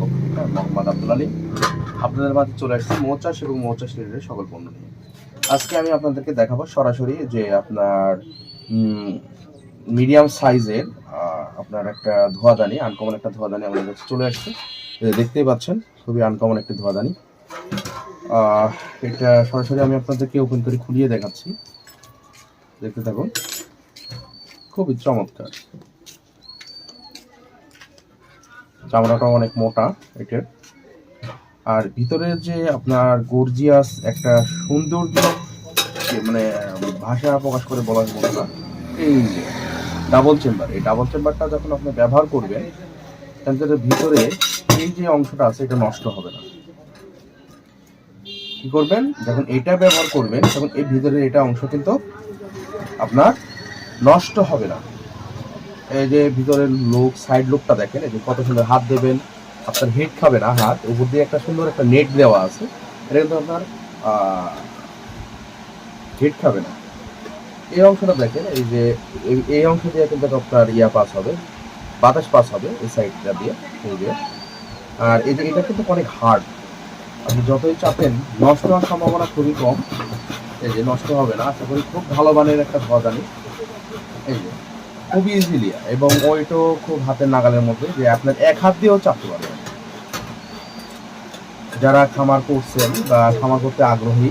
পক্ষ থেকে মোহাম্মদ আব্দুল আপনাদের মাঝে চলে মৌচাষ এবং সকল পণ্য নিয়ে। আজকে আমি আপনাদেরকে দেখাবো সরাসরি যে আপনার মিডিয়াম সাইজের আপনার একটা ধোয়াদানি আনকমন একটা ধোয়াদানি আমাদের কাছে চলে আসছে। দেখতেই পাচ্ছেন, খুবই আনকমন একটি ধোয়াদানি। এটা সরাসরি আমি আপনাদেরকে ওপেন করে খুলিয়ে দেখাচ্ছি। দেখতে থাকুন। খুবই চমৎকার। চামড়াটা অনেক মোটা এটার। আর ভিতরে যে আপনার গর্জিয়াস একটা সৌন্দর্য যে মানে ভাষা প্রকাশ করে বলার মতো না এই যে ডাবল চেম্বার এই ডাবল চেম্বারটা যখন আপনি ব্যবহার করবেন, তাহলে ভিতরে এই যে অংশটা আছে, এটা নষ্ট হবে না। কি করবেন? যখন এটা ব্যবহার করবেন, তখন এই ভিতরে এটা অংশ কিন্তু আপনার নষ্ট হবে না। এই যে ভিতরের লোক সাইড লোকটা দেখেন, এই যে কত সুন্দর হাত দেবেন, আপনার হেড খাবে না হাত, উপর দিয়ে একটা সুন্দর একটা নেট দেওয়া আছে, এটা কিন্তু আপনার হেড খাবে না। এই অংশটা দেখেন, এই যে, এই- অংশ দিয়ে কিন্তু আপনার ইয়া পাস হবে, বাতাস পাস হবে এই সাইডটা দিয়ে, এই যে। আর এই যে, এটা কিন্তু অনেক হার্ড আপনি যতই চাপেন, নষ্ট হওয়ার সম্ভাবনা খুবই কম। এই যে, নষ্ট হবে না, আশা করি খুব ভালো মানের একটা ধোয়াদানি এই যে। খুবই ইজিলি এবং ওইটাও খুব হাতের নাগালের মধ্যে, যে আপনার এক হাত দিয়েও চাপতে পারবেন যারা খামার করছেন বা খামার করতে আগ্রহী,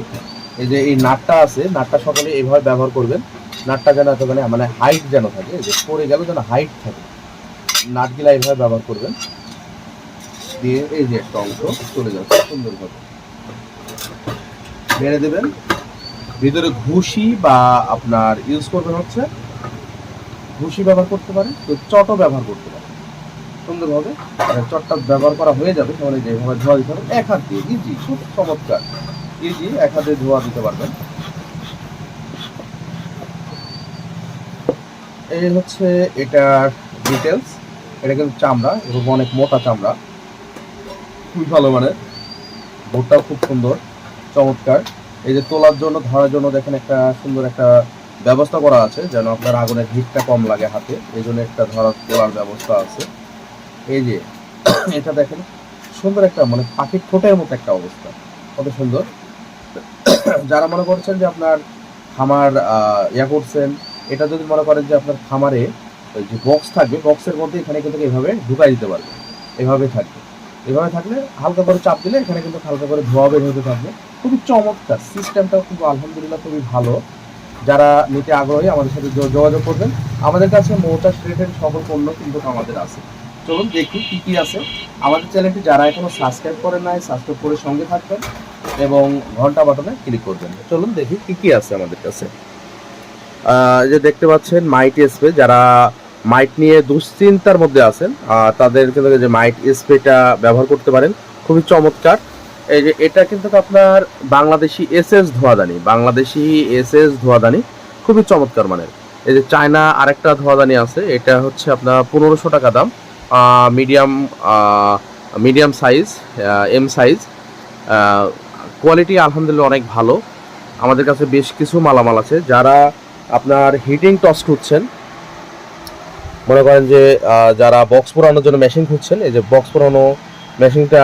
এই যে এই নাটটা আছে, নাটটা সকালে এইভাবে ব্যবহার করবেন। নাটটা যেন এতখানি মানে হাইট যেন থাকে, যে পরে গেল যেন হাইট থাকে। নাটগুলা এইভাবে ব্যবহার করবেন। দিয়ে এই যে একটা অংশ চলে যাচ্ছে সুন্দরভাবে। মেরে দেবেন। ভিতরে ঘুষি বা আপনার ইউজ করবেন হচ্ছে ঘুষি ব্যবহার করতে পারেন তো চটও ব্যবহার করতে পারেন সুন্দরভাবে চটটা ব্যবহার করা হয়ে যাবে, তাহলে যেভাবে ধোয়া দিতে হবে, এক হাত দিয়ে ইজি খুব চমৎকার। ইজি এক হাতে ধোয়া দিতে পারবেন। এই হচ্ছে এটার ডিটেলস এটা কিন্তু চামড়া, এবং অনেক মোটা চামড়া। খুবই ভালো মানের। বোর্ডটাও খুব সুন্দর, চমৎকার। এই যে তোলার জন্য, ধরার জন্য দেখেন একটা সুন্দর একটা ব্যবস্থা করা আছে, যেন আপনার আগুনের হিটটা কম লাগে হাতে। এই জন্য একটা ধরার তোলার ব্যবস্থা আছে। এই যে, এটা দেখেন, সুন্দর একটা মানে পাখির ঠোঁটের মতো একটা অবস্থা। কত সুন্দর। যারা মনে করছেন যে আপনার খামার ইয়া করছেন, এটা যদি মনে করেন যে আপনার খামারে ওই যে বক্স থাকবে বক্সের মধ্যে এখানে কিন্তু এভাবে ঢুকাই দিতে পারবে। এভাবে থাকবে। এভাবে থাকলে হালকা করে চাপ দিলে এখানে কিন্তু হালকা করে ধোয়া বের হতে থাকবে। খুবই চমৎকার। সিস্টেমটাও কিন্তু আলহামদুলিল্লাহ খুবই ভালো। যারা নিতে আগ্রহী আমাদের সাথে যোগ- যোগাযোগ করবেন। আমাদের কাছে মৌচাষ রিলেটেড সকল পণ্য কিন্তু আমাদের আছে। চলুন দেখি কি কি আছে। আমাদের চ্যানেলটি যারা এখনও সাবস্ক্রাইব করেন নাই সাবস্ক্রাইব করে সঙ্গে থাকবেন এবং ঘণ্টা বাটনে ক্লিক করবেন। চলুন দেখি কি কি আছে আমাদের কাছে। যে দেখতে পাচ্ছেন মাইট স্প্রে। যারা মাইট নিয়ে দুশ্চিন্তার মধ্যে আছেন তাদের যে মাইট স্প্রেটা ব্যবহার করতে পারেন। খুবই চমৎকার। এই যে এটা কিন্তু আপনার বাংলাদেশি এসএস ধোয়াদানি, বাংলাদেশি এসএস ধোয়াদানি খুবই চমৎকার মানের। এই যে চায়না আরেকটা ধোয়াদানি আছে, এটা হচ্ছে আপনার পনেরোশো টাকা দাম medium medium size M size quality আলহামদুলিল্লাহ অনেক ভালো। আমাদের কাছে বেশ কিছু মালামাল আছে, যারা আপনার হিটিং টস খুঁজছেন, মনে করেন যে যারা বক্স পোড়ানোর জন্য মেশিন খুঁজছেন, এই যে বক্স পোড়ানো মেশিনটা